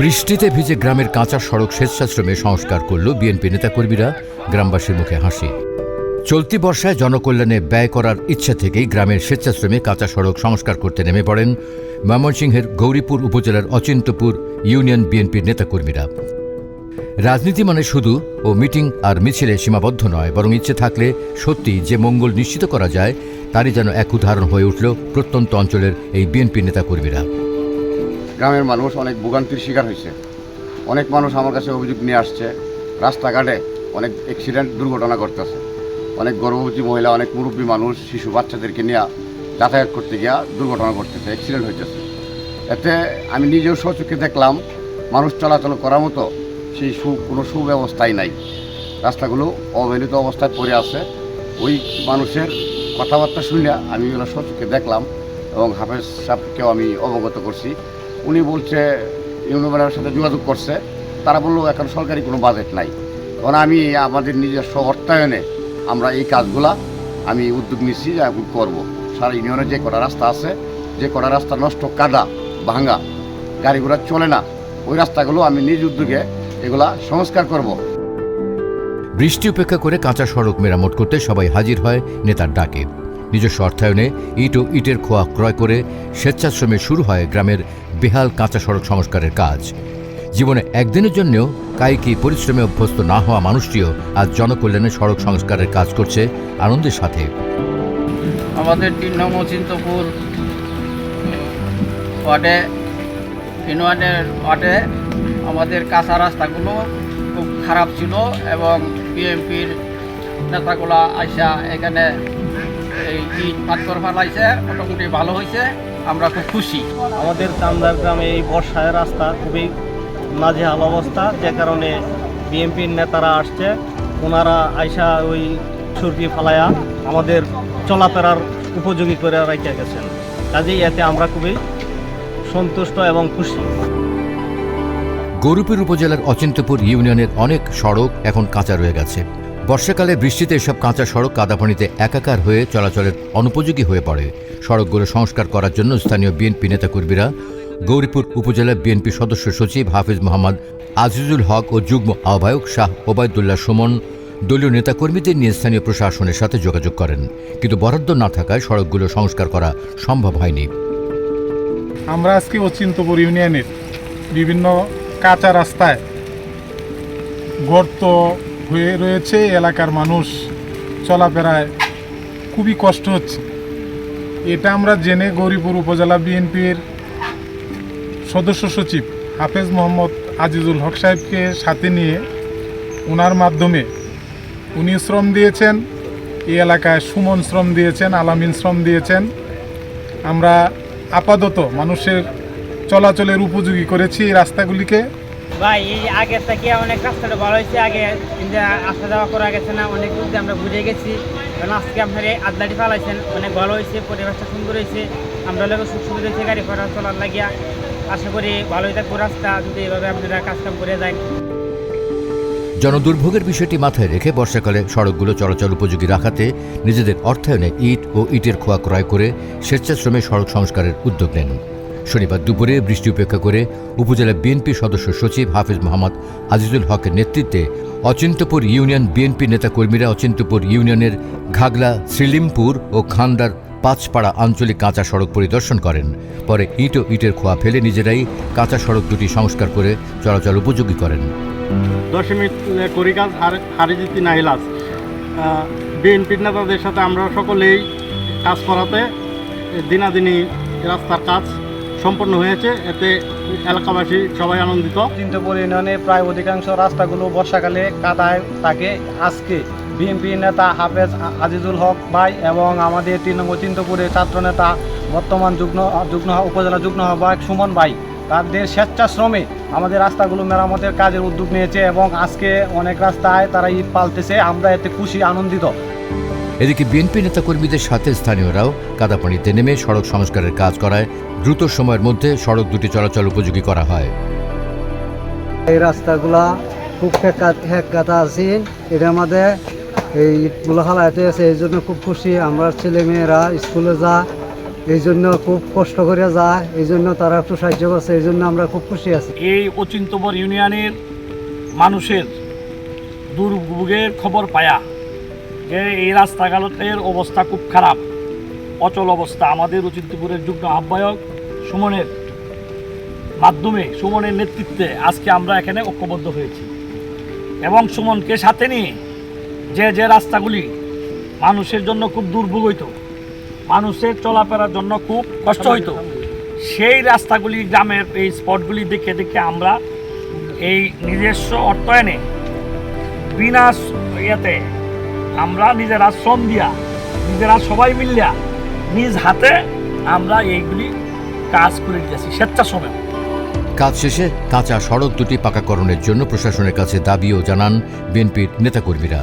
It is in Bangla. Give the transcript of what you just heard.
বৃষ্টিতে ভিজে গ্রামের কাঁচা সড়ক স্বেচ্ছাশ্রমে সংস্কার করল বিএনপি নেতাকর্মীরা। গ্রামবাসীর মুখে হাসি। চলতি বর্ষায় জনকল্যাণে ব্যয় করার ইচ্ছা থেকেই গ্রামের স্বেচ্ছাশ্রমে কাঁচা সড়ক সংস্কার করতে নেমে পড়েন ময়মনসিংহের গৌরীপুর উপজেলার অচিন্তপুর ইউনিয়ন বিএনপির নেতাকর্মীরা। রাজনীতি মানে শুধু ও মিটিং আর মিছিলে সীমাবদ্ধ নয়, বরং ইচ্ছে থাকলে সত্যি যে মঙ্গল নিশ্চিত করা যায়, তারই যেন এক উদাহরণ হয়ে উঠল প্রত্যন্ত অঞ্চলের এই বিএনপি নেতাকর্মীরা। গ্রামের মানুষ অনেক ভোগান্তির শিকার হয়েছে। অনেক মানুষ আমার কাছে অভিযোগ নিয়ে আসছে, রাস্তাঘাটে অনেক অ্যাক্সিডেন্ট দুর্ঘটনা ঘটতেছে। অনেক গর্ভবতী মহিলা, অনেক মুরব্বী মানুষ, শিশু বাচ্চাদেরকে নিয়ে যাতায়াত করতে গিয়া দুর্ঘটনা ঘটতেছে অ্যাক্সিডেন্ট হইতেছে। এতে আমি নিজেও সচক্ষে দেখলাম, মানুষ চলাচল করার মতো সেই সু কোনো সুব্যবস্থাই নাই। রাস্তাগুলো অবহেলিত অবস্থায় পড়ে আছে। ওই মানুষের কথাবার্তা শুনে আমি এগুলো সচক্ষে দেখলাম এবং হাফেজ সাহেবকেও আমি অবগত করছি। উনি বলছে ইউনিভার্সের সাথে যোগাযোগ করছে। তারা বলল, এখন সরকারি কোনো বাজেট নাই। তখন আমি আমাদের নিজস্ব অর্থায়নে আমরা এই কাজগুলা আমি উদ্যোগ নিচ্ছি যে এখন করব। সারা ইউনিয়নে যে কটা রাস্তা আছে, যে কটা রাস্তা নষ্ট, কাদা, ভাঙা গাড়ি ঘোড়া চলে না, ওই রাস্তাগুলো আমি নিজ উদ্যোগে এগুলা সংস্কার করব। বৃষ্টি উপেক্ষা করে কাঁচা সড়ক মেরামত করতে সবাই হাজির হয় নেতার ডাকে। নিজস্ব অর্থায়নে ইট ও ইটের খোয়া ক্রয় করে স্বেচ্ছাশ্রমে শুরু হয় গ্রামের বেহাল কাঁচা সড়ক সংস্কারের কাজ। জীবনে একদিনের জন্যও কায়িকী পরিশ্রমে অভ্যস্ত না হওয়া মানুষটিও আজ জনকল্যাণে সড়ক সংস্কারের কাজ করছে আনন্দের সাথে। আমাদের তিন নম্বর চিন্তপুর ওয়ার্ডে ইউনিয়নের ওয়ার্ডে আমাদের কাঁচা রাস্তাগুলো খুব খারাপ ছিল এবং বিএনপির নেতাগুলা আইসা এখানে এই ইট পাথর ফেলাইছে, মোটামুটি ভালো হয়েছে আমরা খুব খুশি। আমাদের চান্দার গ্রামে এই বর্ষায় রাস্তা খুবই নাজেহাল অবস্থা, যে কারণে বিএনপির নেতারা আসছে, ওনারা আইসা ওই সুরকি ফালায়া আমাদের চলাফেরার উপযোগী করে রাখতে গেছেন। কাজেই এতে আমরা খুবই সন্তুষ্ট এবং খুশি। গরুপুর উপজেলার অচিন্তপুর ইউনিয়নের অনেক সড়ক এখন কাঁচা রয়ে গেছে। বর্ষাকালে বৃষ্টিতে এসব কাঁচা সড়ক কাদাপানিতে একাকার হয়ে চলাচলের অনুপযোগী হয়ে পড়ে। সড়কগুলো সংস্কার করার জন্য স্থানীয় বিএনপি নেতাকর্মীরা, গৌরীপুর উপজেলা বিএনপি সদস্য সচিব হাফিজ মোহাম্মদ আজিজুল হক ও যুগ্ম আহ্বায়ক শাহ ওবায়দুল্লাহ সুমন দলীয় নেতাকর্মীদের নিয়ে স্থানীয় প্রশাসনের সাথে যোগাযোগ করেন। কিন্তু বরাদ্দ না থাকায় সড়কগুলো সংস্কার করা সম্ভব হয়নি। আমরা আজকে অচিন্তপুর ইউনিয়নের বিভিন্ন কাঁচা রাস্তায় গর্ত হয়ে রয়েছে এলাকার মানুষ চলাফেরায় খুবই কষ্ট হচ্ছে। এটা আমরা জেনে গৌরীপুর উপজেলা বিএনপির সদস্য সচিব হাফেজ মোহাম্মদ আজিজুল হক সাহেবকে সাথে নিয়ে ওনার মাধ্যমে উনি শ্রম দিয়েছেন, এই এলাকায় সুমন শ্রম দিয়েছেন, আলামিন শ্রম দিয়েছেন। আমরা আপাতত মানুষের চলাচলের উপযোগী করেছি এই রাস্তাগুলিকে। ভাই এই আগের থেকে অনেক রাস্তাটা ভালো হয়েছে। আগে আসা যাওয়া করা গেছে না অনেক দূর দিয়ে আমরা বুঝে গেছি। কারণ আজকে আপনার এই আদলাটি ফালাইছেন অনেক ভালো হয়েছে পরিবেশটা সুন্দর হয়েছে। আমরা লোক সুখ সুবিধা হয়েছে গাড়ি ঘোড়া চলার লাগিয়া। আশা করি ভালোই থাকব রাস্তা যদি এভাবে আপনারা কাজকাম করে যান। জনদুর্ভোগের বিষয়টি মাথায় রেখে বর্ষাকালে সড়কগুলো চলাচল উপযোগী রাখাতে নিজেদের অর্থায়নে ইট ও ইটের খোয়া ক্রয় করে স্বেচ্ছাশ্রমে সড়ক সংস্কারের উদ্যোগ নেন। শনিবার দুপুরে বৃষ্টি উপেক্ষা করে উপজেলা বিএনপি সদস্য সচিব হাফিজ মোহাম্মদ আজিজুল হকের নেতৃত্বে অচিন্তপুর ইউনিয়ন বিএনপি নেতাকর্মীরা অচিন্তপুর ইউনিয়নের ঘাগলা, শ্রীলিমপুর ও খান্ডার পাঁচপাড়া আঞ্চলিক কাঁচা সড়ক পরিদর্শন করেন। পরে ইট ও ইটের খোয়া ফেলে নিজেরাই কাঁচা সড়ক দুটি সংস্কার করে চলাচল উপযোগী করেন। দশমিক বিএনপির নেতাদের সাথে আমরা সকলেই কাজ করাতে দিনাদিনী রাস্তার কাজ সম্পন্ন হয়েছে। এতে এলাকাবাসী সবাই আনন্দিত। চিন্তপুর ইউনিয়নে প্রায় অধিকাংশ রাস্তাগুলো বর্ষাকালে কাদায় থাকে। আজকে বিএনপি নেতা হাফেজ আজিজুল হক ভাই এবং আমাদের নম্বর চিন্তপুরের ছাত্র নেতা, বর্তমান যুগ্ম যুগ্ম উপজেলা যুগ্ম আহ্বায়ক সুমন ভাই তাদের স্বেচ্ছাশ্রমে আমাদের রাস্তাগুলো মেরামতের কাজের উদ্যোগ নিয়েছে এবং আজকে অনেক রাস্তায় তারা ঈদ পালতেছে। আমরা এতে খুশি, আনন্দিত। এদিকে বিএনপি নেতাকর্মীদের সাথে স্থানীয়রাও কাদাপানিতে নেমে সড়ক সংস্কারের কাজ করায় দ্রুত সময়ের মধ্যে সড়ক দুটি চলাচল উপযোগী করা হয়। এই রাস্তাগুলা খুব হেকাতা আছি। এটা আমাদের এই ইটগুলো হালাইতে আছে এই জন্য খুব খুশি। আমরা ছেলে মেয়েরা স্কুলে যা এই জন্য খুব কষ্ট করে যায় এই জন্য তারা একটু সাহায্য করছে এই জন্য আমরা খুব খুশি আছি। এই অচিন্তবর ইউনিয়নের মানুষের দুর্ভোগের খবর পায়া। যে এই রাস্তাঘাটের অবস্থা খুব খারাপ। অচল অবস্থা। আমাদের অচিন্তপুরের যুগ্ম আহ্বায়ক সুমনের মাধ্যমে, সুমনের নেতৃত্বে আজকে আমরা এখানে ঐক্যবদ্ধ হয়েছি। এবং সুমনকে সাথে নিয়ে যে যে রাস্তাগুলি মানুষের জন্য খুব দুর্ভোগ হইতো, মানুষের চলাফেরার জন্য খুব কষ্ট হইতো, সেই রাস্তাগুলি, গ্রামের এই স্পটগুলি দেখে দেখে আমরা এই নিজস্ব অর্থায়নে বিনা স- ইয়েতে আমরা নিজেরা শ্রম দিয়া, নিজেরা সবাই মিলিয়া নিজ হাতে আমরা এইগুলি কাজ করে দিয়েছি, স্বেচ্ছাশ্রমে। কাজ শেষে কাঁচা সড়ক দুটি পাকাকরণের জন্য প্রশাসনের কাছে দাবিও জানান বিএনপির নেতাকর্মীরা।